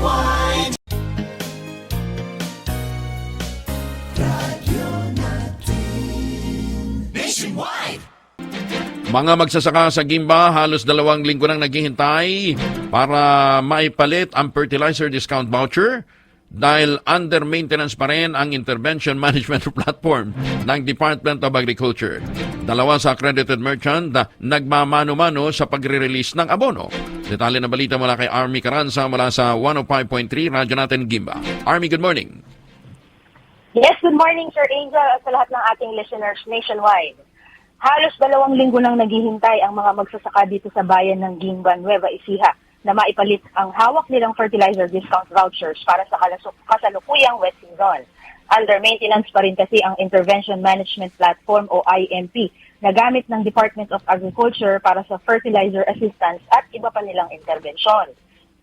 Nationwide. Nationwide. Mga magsasaka sa Gimba, halos dalawang linggo nang naghihintay para maipalit ang fertilizer discount voucher dahil under maintenance pa rin ang intervention management platform ng Department of Agriculture. Dalawa sa accredited merchant na nagmamano-mano sa pagre-release ng abono. Detalye na balita mula kay Army Caranza mula sa 105.3 Radyo natin Gimba. Army, good morning. Yes, good morning Sir Angel at sa lahat ng ating listeners nationwide. Halos dalawang linggo nang naghihintay ang mga magsasaka dito sa bayan ng Gimba, Nueva Ecija na maipalit ang hawak nilang fertilizer discount vouchers para sa kasalukuyang wet season. Under maintenance pa rin kasi ang Intervention Management Platform o IMP na gamit ng Department of Agriculture para sa fertilizer assistance at iba pa nilang intervensyon.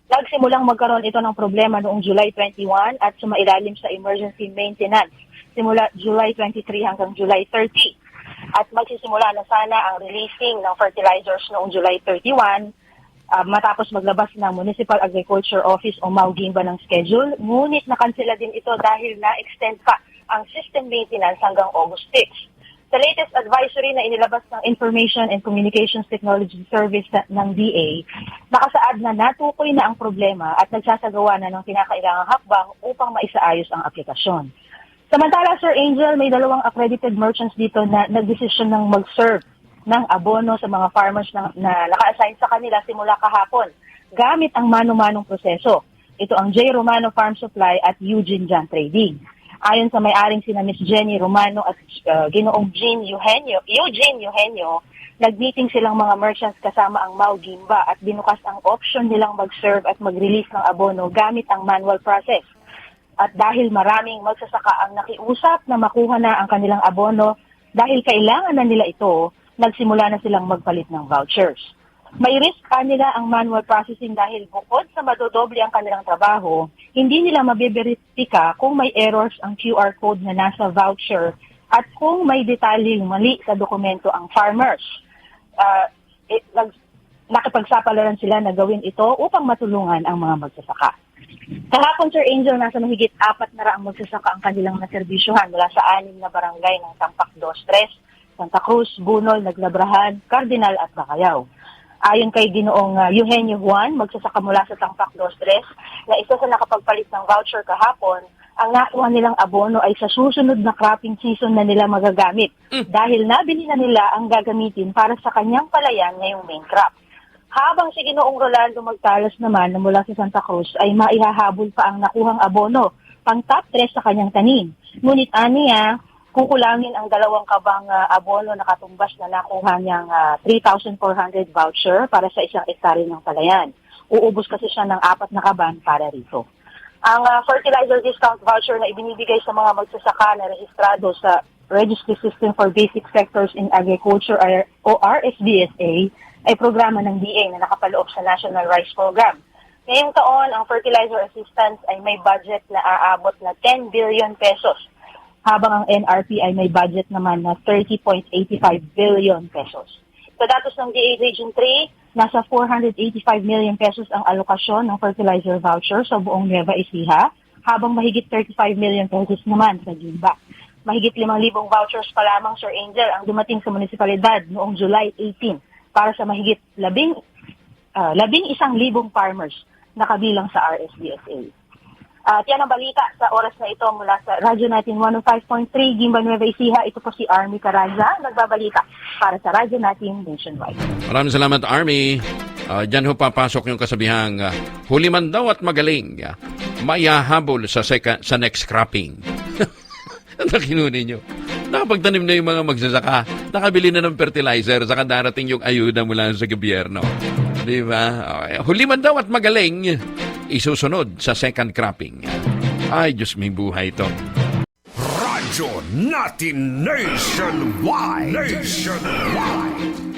Nagsimulang magkaroon ito ng problema noong July 21 at sumailalim sa emergency maintenance simula July 23 hanggang July 30. At magsisimula na sana ang releasing ng fertilizers noong July 31 ah, matapos maglabas ng Municipal Agriculture Office o MAUGIMBA ng schedule. Ngunit nakansela din ito dahil na-extend pa ang system maintenance hanggang August 6. Sa latest advisory na inilabas ng Information and Communications Technology Service ng DA, nakasaad na natukoy na ang problema at nagsasagawa na ng kinakailangang hakbang upang maisaayos ang aplikasyon. Samantala, Sir Angel, may dalawang accredited merchants dito na nagdesisyon ng mag-serve ng abono sa mga farmers na, na naka-assign sa kanila simula kahapon gamit ang mano-manong proseso. Ito ang J. Romano Farm Supply at Eugene Jan Trading. Ayon sa may-aring sina Miss Jenny Romano at uh, Ginoong Jean Eugenio, Eugene Eugenio, nag-meeting silang mga merchants kasama ang Mau Gimba at binukas ang option nilang mag-serve at mag-release ng abono gamit ang manual process. At dahil maraming magsasaka ang nakiusap na makuha na ang kanilang abono, dahil kailangan na nila ito, nagsimula na silang magpalit ng vouchers. May risk pa nila ang manual processing dahil bukod sa madodoble ang kanilang trabaho, hindi nila mabiberipika kung may errors ang QR code na nasa voucher at kung may detalyeng mali sa dokumento ang farmers. Ah, eh, nag- nakipagsapalaran sila na gawin ito upang matulungan ang mga magsasaka. Kahapon, Sir Angel, nasa mahigit apat na raang magsasaka ang kanilang naserbisyuhan mula sa anim na barangay ng Tampak Dos Tres, Santa Cruz, Bunol, Naglabrahan, Cardinal at Bacayao. Ayon kay Ginoong uh, Eugenio Juan, magsasaka mula sa Tampak Dos Tres, na isa sa nakapagpalit ng voucher kahapon, ang nakuha nilang abono ay sa susunod na cropping season na nila magagamit dahil nabili na nila ang gagamitin para sa kanyang palayan ngayong main crop. Habang si Ginoong Rolando Magtalas naman na mula sa Santa Cruz ay maihahabol pa ang nakuhang abono, pang top 3 sa kanyang tanim. Ngunit aniya, kukulangin ang dalawang kabang ah, abono na katumbas na nakuha niyang ah, 3,400 voucher para sa isang hektare ng palayan. Uubos kasi siya ng apat na kaban para rito. Ang ah, fertilizer discount voucher na ibinibigay sa mga magsasaka na rehistrado sa Registry System for Basic Sectors in Agriculture o RSBSA ay programa ng DA na nakapaloob sa National Rice Program. Ngayong taon, ang fertilizer assistance ay may budget na aabot na 10 billion pesos, habang ang NRP ay may budget naman na 30.85 billion pesos. Sa datos ng DA Region 3, nasa 485 million pesos ang alokasyon ng fertilizer voucher sa buong Nueva Ecija, habang mahigit 35 million pesos naman sa Gimba. Mahigit 5,000 vouchers pa lamang, Sir Angel, ang dumating sa munisipalidad noong July 18 para sa mahigit labing, ah, labing isang libong farmers na kabilang sa RSDSA. At yan ang balita sa oras na ito mula sa Radyo natin 105.3 Gimba Nueva Ecija. Ito po si Army Caraza, nagbabalita para sa Radyo natin nationwide. Maraming salamat, Army. Ah, Diyan ho papasok yung kasabihang ah, huli man daw at magaling. ah, maihahabol sa, seka, sa next cropping. Nakinunin nyo. Nakapagtanim na yung mga magsasaka. Nakabili na ng fertilizer saka darating yung ayuda mula sa gobyerno. Di ba? Okay. Huli man daw at magaling, isusunod sa second cropping. Ay, Diyos may buhay ito. Radyo natin nationwide. Nationwide.